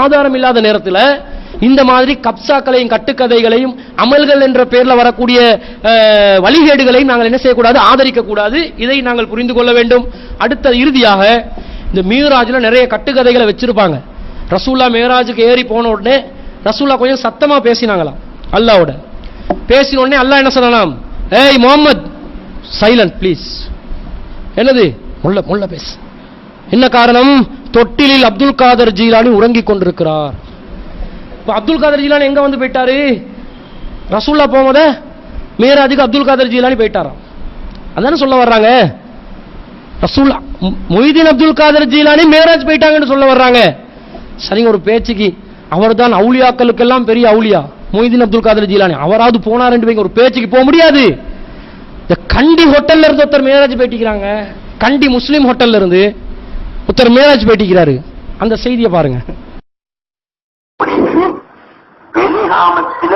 ஆதாரம் இல்லாத நேரத்தில் இந்த மாதிரி கப்சாக்களையும் கட்டுக்கதைகளையும் அமல்கள் என்ற பெயரில் வரக்கூடிய வழிகேடுகளையும் நாங்கள் என்ன செய்யக்கூடாது? ஆதரிக்க கூடாது இதை நாங்கள் புரிந்து கொள்ள வேண்டும். அடுத்த இறுதியாக இந்த மீராஜில் நிறைய கட்டுக்கதைகளை வச்சிருப்பாங்க. ரசூல்லா மேராஜுக்கு ஏறி போன உடனே ரசூல்லா கொஞ்சம் சத்தமாக பேசினாங்களாம் அல்லாவோட. பேசின உடனே அல்லாஹ் என்ன சொல்லலாம் ஏய் முகமது சைலண்ட் ப்ளீஸ் என்னது? முல்ல முல்ல பேசு. என்ன காரணம்? தொட்டிலில் அப்துல் காதர் ஜீலானி உறங்கிக் கொண்டிருக்கிறார். இப்போ அப்துல் காதர் ஜீலானி எங்க வந்து போயிட்டாரு? ரசூல்லா போகும்போது மேராஜுக்கு அப்துல் காதர் ஜீலானி போயிட்டாராம். அதானே சொல்ல வர்றாங்க? ரசூல்லா மொய்தீன் அப்துல் காதர் ஜீலானி மேராஜ் போயிட்டாங்கன்னு சொல்ல வர்றாங்க. சரிங்க ஒரு பேச்சுக்கு அவர் தான் அவுளியாக்களுக்கெல்லாம் பெரிய அவுளியா. மொய்தீன் அப்துல் காதர் ஜீலானி அவராவது ரெண்டு வைங்க, ஒரு பேச்சுக்கு போக முடியாது. இந்த கண்டி ஹோட்டல்ல இருந்து ஒருத்தர் மேராஜ் போயிட்டிக்கிறாங்க கண்டி முஸ்லீம் ஹோட்டல்ல இருந்து ஒருத்தர் மேராஜ் பேட்டிக்கிறாரு அந்த செய்தியை பாருங்க. வெளிகாமத்தில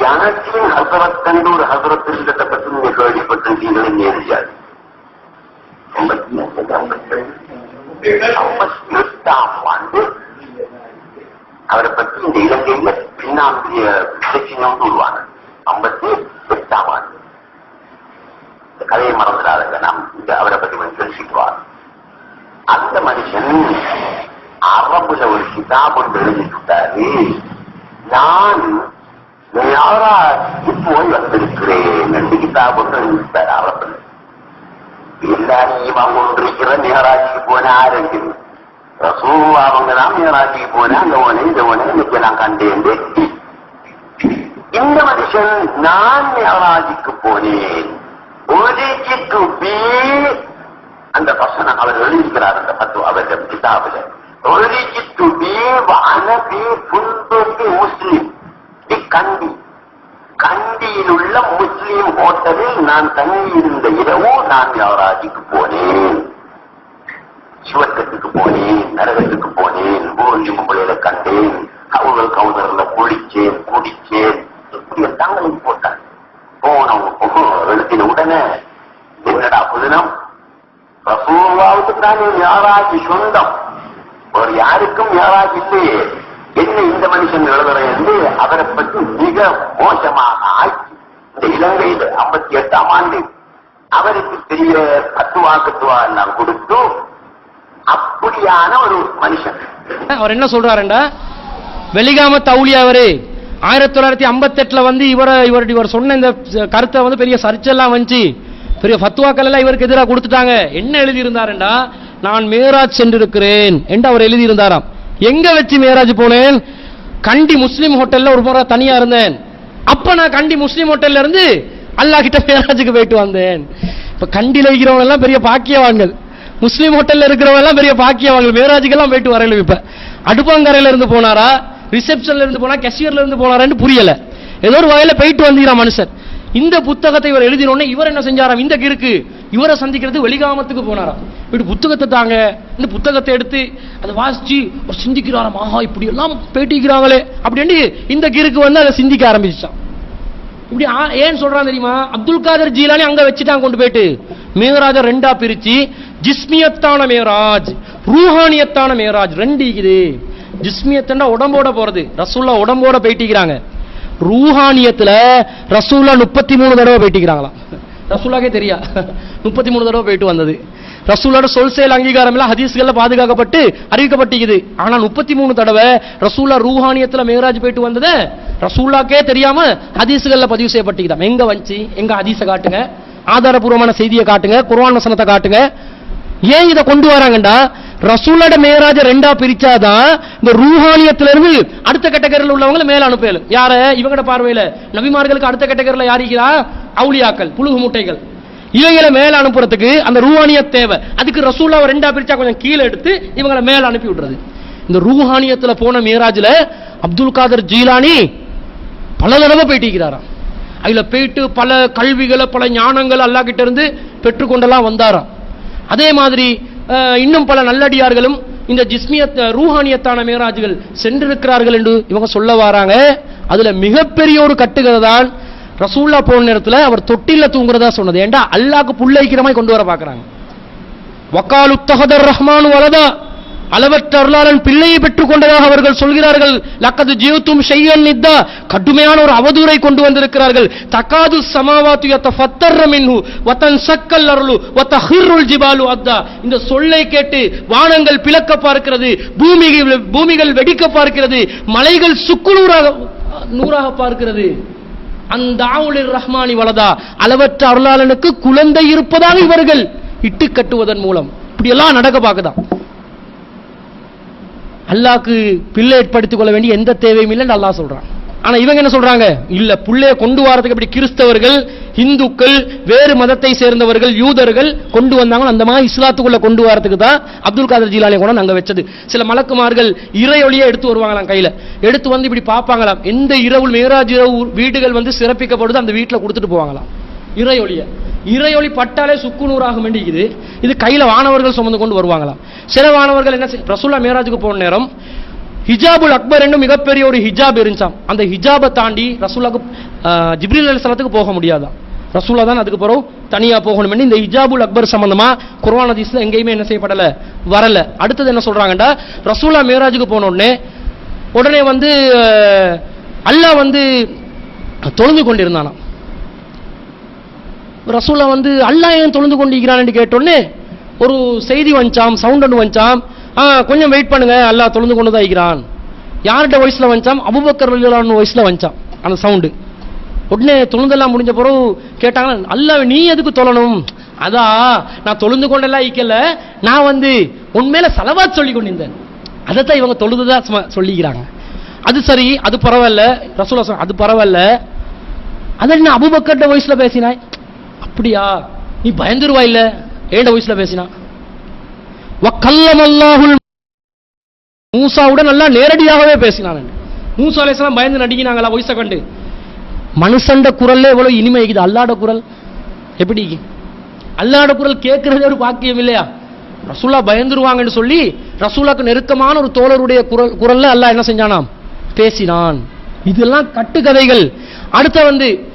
ஜனத்தின் ஹசரத் கண்டு ஒரு ஹசரத் இருந்ததை பற்றி நீங்க கேள்விப்பட்டிருக்கீங்களே நேரியாது ஐம்பத்தி எட்டாம் ஆண்டு அவரை பற்றி இந்த இலங்கையில பின்னாந்திய இலக்கியம் உருவாங்க ஐம்பத்தி எட்டாம் ஆண்டு. இந்த கதையை மறந்துடாதங்க. நாம் இந்த அவரை பற்றி கொஞ்சம் தெரிஞ்சுக்கிறோம் மனுஷன். அரபுல ஒரு கிதாப் ஒன்று எழுதிட்டாரு நான் யாரா போய் வந்திருக்கிறேன் ரெண்டு கிதாப் ஒன்று எழுதிட்டார் அரபுல. எல்லாரையும் இவன் கொண்டிருக்கிற மேராஜிக்கு போன ஆரஞ்சு. ரசூ அவங்க தான் மேராட்சிக்கு போனேன் அந்த ஓனே இந்த ஓனே இன்னைக்கு நான் கண்டேன். இந்த மனுஷன் நான் மேராஜிக்கு போனேன். ஒதுக்கிட்டு பி அந்த வசனம் அவர் எழுதியிருக்கிறார் அந்த பத்து அவருடைய கிதாபில். ஒழுகிட்டு அனபி புல்பெட்டி முஸ்லிம். தி கண்டி. கண்டியில் உள்ள முஸ்லிம் ஹோட்டலில் நான் தங்கியிருந்த இரவு நான் யாராஜிக்கு போனேன். சிவக்கத்துக்கு போனேன் நரகத்துக்கு போனேன் பூரஞ்சி மும்பளையில கண்டேன் அவர்கள் கவுதர்ல குளிச்சேன் தான் யாராஜி சொந்தம். ஒரு யாருக்கும் யாராஜி இல்லையே. என்ன இந்த மனுஷன் எழுதுறேன் என்று அவரை பற்றி மிக மோசமாக ஆட்சி இந்த இலங்கையில் ஐம்பத்தி எட்டாம் ஆண்டு அவருக்கு பெரிய கத்துவா கத்துவா எல்லாம் கொடுத்து அப்படியான ஒரு மனுஷன். அவர் என்ன சொல்றாருண்டா? வெளிகாம தௌலியா அவரு ஆயிரத்தி தொள்ளாயிரத்தி ஐம்பத்தெட்டுல வந்து இவரை இவர் இவர் சொன்ன இந்த கருத்தை வந்து பெரிய சர்ச்செல்லாம் வந்துச்சு. பெரிய ஃபத்துவாக்கள் எல்லாம் இவருக்கு எதிராக கொடுத்துட்டாங்க. என்ன எழுதியிருந்தாருண்டா? நான் மேராஜ் சென்றிருக்கிறேன். என்று அவர் எழுதியிருந்தாராம்? எங்க வச்சு மேராஜ் போனேன்? கண்டி முஸ்லீம் ஹோட்டல்ல ஒரு முறை தனியா இருந்தேன். அப்ப நான் கண்டி முஸ்லீம் ஹோட்டல்ல இருந்து அல்லாஹ் கிட்ட மேராஜுக்கு போயிட்டு வந்தேன். இப்ப கண்டியில் இருக்கிறவங்க எல்லாம் பெரிய பாக்கியவான்கள். முஸ்லீம் ஹோட்டல்ல இருக்கிறவங்க எல்லாம் பெரிய பாக்கியவான்கள். மேராஜுக்கெல்லாம் போயிட்டு வரையில இப்ப. அடுப்பாங்கரையில இருந்து போனாரா? ரிசப்ஷன்ல இருந்து போனா கெஷியர்ல இருந்து போனாரான்னு புரியல. ஏதோ ஒரு வகையில போயிட்டு வந்தீரான் மனுஷன். இந்த புத்தகத்தை இவர் எழுதினோடனே இவர் என்ன செஞ்சாராம்? இந்த கிறுக்கு. இவரை சந்திக்கிறது வெளிகாமத்துக்கு போனாராம். இப்படி புத்தகத்தை தாங்க. இந்த புத்தகத்தை எடுத்து அதை வாசிச்சு அவர் சிந்திக்கிறாராம். ஆஹா இப்படி எல்லாம் பேட்டிக்கிறாங்களே அப்படின்னு இந்த கிறுக்கு வந்து அதை சிந்திக்க ஆரம்பிச்சான். இப்படி ஆ- ஏன் சொல்றான் தெரியுமா? அப்துல் காதர் ஜீலானி அங்க வச்சுட்டான் கொண்டு போயிட்டு. மேகராஜ ரெண்டா பிரிச்சு ஜிஸ்மியத்தான மேராஜ் ரூஹானியத்தான மேராஜ் ரெண்டு இருக்குது. ஜிஸ்மியத்தண்டா உடம்போட போறது. ரசூல்லா உடம்போட போயிட்டிக்கிறாங்க ரூஹானியத்தில் ரசூல்லா முப்பத்தி மூணு தடவை போயிட்டுக்கிறாங்களாம் ரசூல்லாக்கே தெரியா? முப்பத்தி மூணு தடவை போயிட்டு வந்தது. ரசூலோட சொல் செயல் அங்கீகாரம் எல்லாம் ஹதீஸ்களில் பாதுகாக்கப்பட்டு அறிவிக்கப்பட்டிருக்குது. ஆனால் முப்பத்தி மூணு தடவை ரசூல்லா ரூஹானியத்தில் மேகராஜ் போயிட்டு வந்தது ரசூல்லாக்கே தெரியாம ஹதீஸ்கள்ல பதிவு செய்யப்பட்டிருக்குதாம். எங்க வந்துச்சு எங்க ஹதீஸை காட்டுங்க? ஆதாரபூர்வமான செய்தியை காட்டுங்க குர்வான் வசனத்தை காட்டுங்க. ஏன் இதை கொண்டு வராங்கண்டா? ரசூலோட மேராஜ ரெண்டா பிரிச்சாதான் இந்த ரூஹானியத்துல இருந்து அடுத்த கட்டகரில் உள்ளவங்களை மேல அனுப்பலும். யார? இவங்கட பார்வையில. நபிமார்களுக்கு அடுத்த கட்டகரில் யாரிக்கிறா அவுளியாக்கள் புழுகு மூட்டைகள். இவங்களை மேல அனுப்புறதுக்கு அந்த ரூஹானிய தேவை. அதுக்கு ரசூலாவை ரெண்டா பிரிச்சா கொஞ்சம் கீழே எடுத்து இவங்களை மேல அனுப்பி விடுறது. இந்த ரூஹானியத்துல போன மேராஜ்ல அப்துல் காதர் ஜீலானி பல தடவை போயிட்டிருக்கிறாராம் அதில் போயிட்டு பல கல்விகளை பல ஞானங்கள் அல்லா கிட்ட இருந்து பெற்றுக்கொண்டெல்லாம் வந்தாராம். அதே மாதிரி இன்னும் பல நல்லடியார்களும் இந்த ஜிஸ்மியத் ரூஹானியத்தான மேராஜுகள் சென்றிருக்கிறார்கள் என்று இவங்க சொல்ல வராங்க. அதுல மிகப்பெரிய ஒரு கட்டுகிறது தான் ரசூல்லா போன நேரத்தில் அவர் தொட்டில தூங்குறதா சொன்னது. ஏண்டா அல்லாக்கு புள்ளைக்கிற மாதிரி கொண்டு வர பாக்குறாங்க. வக்காலு ரஹ்மான் வலதா. அளவற்ற அருளாளன் பிள்ளையை பெற்றுக் கொண்டதாக அவர்கள் சொல்கிறார்கள். லக்கது ஜீவத்தும் செய்யன் நித்தா. கடுமையான ஒரு அவதூறை கொண்டு வந்திருக்கிறார்கள். தக்காது சமாவாத்து யத்த ஃபத்தர்ர மின்ஹு. வத்தன் சக்கல் அருளு. வத்த ஹிர்ருல் ஜிபாலு அத்தா. இந்த சொல்லை கேட்டு வானங்கள் பிளக்க பார்க்கிறது. பூமிகள் பூமிகள் வெடிக்க பார்க்கிறது. மலைகள் சுக்குநூறாக நூறாக பார்க்கிறது. அந்த ஆவுலிர் ரஹ்மானி வலதா அளவற்ற அருளாளனுக்கு குழந்தை இருப்பதாக இவர்கள் இட்டு கட்டுவதன் மூலம். இப்படியெல்லாம் நடக்க பார்க்குதான். அல்லாக்கு பிள்ளை ஏற்படுத்திக் கொள்ள வேண்டிய எந்த தேவையும் இல்லைன்னு அல்லாஹ் சொல்றான். ஆனா இவங்க என்ன சொல்றாங்க? இல்ல புள்ளைய கொண்டு வரதுக்கு இப்படி கிறிஸ்தவர்கள் இந்துக்கள் வேறு மதத்தை சேர்ந்தவர்கள் யூதர்கள் கொண்டு வந்தாங்களோ அந்த மாதிரி இஸ்லாத்துக்குள்ள கொண்டு வரதுக்கு தான் அப்துல் காதர் ஜீலானி கூட நாங்க வச்சது. சில மலக்குமார்கள் இறையொலியை எடுத்து வருவாங்களாம் கையில. எடுத்து வந்து இப்படி பார்ப்பாங்களாம். எந்த இரவு மேராஜ் இரவு வீடுகள் வந்து சிறப்பிக்கப்படுது அந்த வீட்டில் கொடுத்துட்டு போவாங்களாம். இறையொலியை இறையொளி பட்டாலே சுக்குநூறாக வேண்டிக்குது. இது கையில் வானவர்கள் சுமந்து கொண்டு வருவாங்களாம் சில வானவர்கள் என்ன செய்- ரசுல்லா மேராஜுக்கு போன நேரம் ஹிஜாபுல் அக்பர் என்னும் மிகப்பெரிய ஒரு ஹிஜாப் இருந்துச்சாம். அந்த ஹிஜாபை தாண்டி ரசூலாக்கு ஜிப்ரில் ஜிப்ரீல் அலிஸ்லாத்துக்கு போக முடியாதான் ரசூலா தான் அதுக்கு பிறகு தனியாக போகணும் இந்த ஹிஜாபுல் அக்பர் சம்பந்தமா குர்வான் ஹதீஸ்ல எங்கேயுமே என்ன செய்யப்படலை வரல. அடுத்தது என்ன சொல்கிறாங்கன்னா ரசூலா மேராஜுக்கு போன உடனே உடனே வந்து அல்லாஹ் வந்து தொழுந்து கொண்டிருந்தானாம். ரசூலா வந்து அல்லா ஏன் தொழுந்து கொண்டிருக்கிறான்னு கேட்டோடனே ஒரு செய்தி வந்துச்சாம் சவுண்ட் ஒன்று வந்துச்சாம் ஆ கொஞ்சம் வெயிட் பண்ணுங்க அல்லாஹ் தொழுந்து கொண்டு தான் இருக்கிறான். யார்கிட்ட வயசில் வந்துச்சாம் அபுபக்கர் ரலியல்லாஹு வயசில் வந்துச்சாம் அந்த சவுண்டு உடனே தொழுந்தெல்லாம் முடிஞ்ச பிறகு கேட்டாங்க அல்லாஹ் நீ எதுக்கு தொழணும்? அதான் நான் தொழுந்து கொண்டெல்லாம் ஈக்கல நான் வந்து உண்மையில செலவாத் சொல்லி கொண்டிருந்தேன். தான் இவங்க தொழுதுதான் சொல்லிக்கிறாங்க. அது சரி அது பரவாயில்ல. ரசூலா அது பரவாயில்ல. அதை நான் அபுபக்கர்ட்ட வயசில் பேசினாய்? அப்படியா? நீ பயந்துருவா இல்ல? ஏண்ட வயசுல பேசினா? வக்கல்லமல்லாஹுல் மூசாவுடன் நல்லா நேரடியாகவே பேசினான். மூசா அலைஹிஸ்ஸலாம் பயந்து நடிக்கினாங்களா வயசை கண்டு? மனுஷண்ட குரல்ல எவ்வளவு இனிமை இருக்குது. அல்லாட குரல். எப்படி? அல்லாட குரல் கேட்கறதே ஒரு பாக்கியம் இல்லையா? ரசூலா பயந்துருவாங்கன்னு சொல்லி ரசூலாக்கு நெருக்கமான ஒரு தோழருடைய குரல் குரல்ல அல்லாஹ் என்ன செஞ்சானாம்? பேசினான். இதெல்லாம் கட்டுக்கதைகள். அடுத்த வந்து